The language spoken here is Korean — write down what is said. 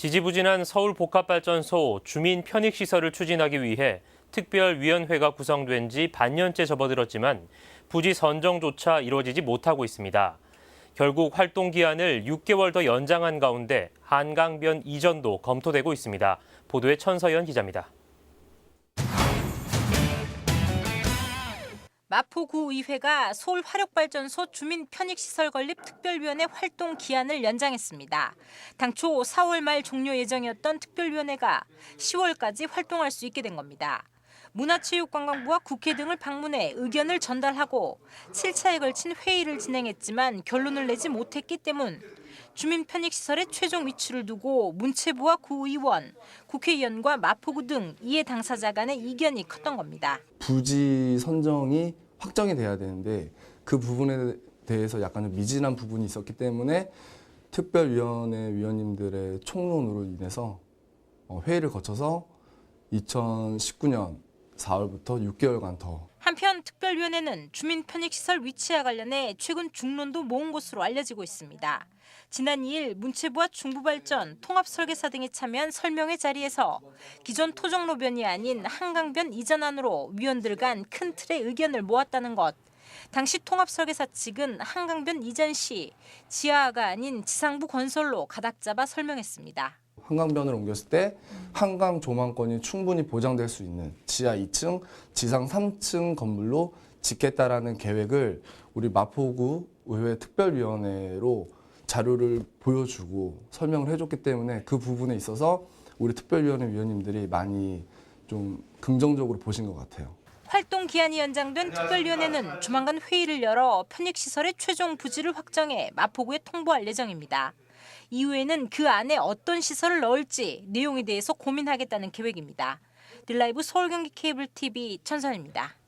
지지부진한 서울 복합발전소 주민 편익시설을 추진하기 위해 특별위원회가 구성된 지 반년째 접어들었지만 부지 선정조차 이루어지지 못하고 있습니다. 결국 활동 기한을 6개월 더 연장한 가운데 한강변 이전도 검토되고 있습니다. 보도에 천서연 기자입니다. 마포구의회가 서울 화력발전소 주민 편익시설 건립 특별위원회 활동 기한을 연장했습니다. 당초 4월 말 종료 예정이었던 특별위원회가 10월까지 활동할 수 있게 된 겁니다. 문화체육관광부와 국회 등을 방문해 의견을 전달하고 7차에 걸친 회의를 진행했지만 결론을 내지 못했기 때문 주민 편익시설의 최종 위치를 두고 문체부와 구의원, 국회의원과 마포구 등 이해 당사자 간의 이견이 컸던 겁니다. 부지 선정이 확정이 돼야 되는데 그 부분에 대해서 약간 좀 미진한 부분이 있었기 때문에 특별위원회 위원님들의 총론으로 인해서 어, 회의를 거쳐서 2019년 4월부터 6개월간 더 한편 특별위원회는 주민 편익시설 위치와 관련해 최근 중론도 모은 것으로 알려지고 있습니다. 지난 2일 문체부와 중부발전, 통합설계사 등이 참여한 설명회 자리에서 기존 토종로변이 아닌 한강변 이전안으로 위원들 간 큰 틀의 의견을 모았다는 것. 당시 통합설계사 측은 한강변 이전 시 지하가 아닌 지상부 건설로 가닥 잡아 설명했습니다. 한강변을 옮겼을 때 한강 조망권이 충분히 보장될 수 있는 지하 2층, 지상 3층 건물로 짓겠다라는 계획을 우리 마포구 의회 특별위원회로 자료를 보여주고 설명을 해줬기 때문에 그 부분에 있어서 우리 특별위원회 위원님들이 많이 좀 긍정적으로 보신 것 같아요. 활동 기한이 연장된 특별위원회는 조만간 회의를 열어 편익시설의 최종 부지를 확정해 마포구에 통보할 예정입니다. 이후에는 그 안에 어떤 시설을 넣을지 내용에 대해서 고민하겠다는 계획입니다. 딜라이브 서울경기 케이블 TV 천선입니다.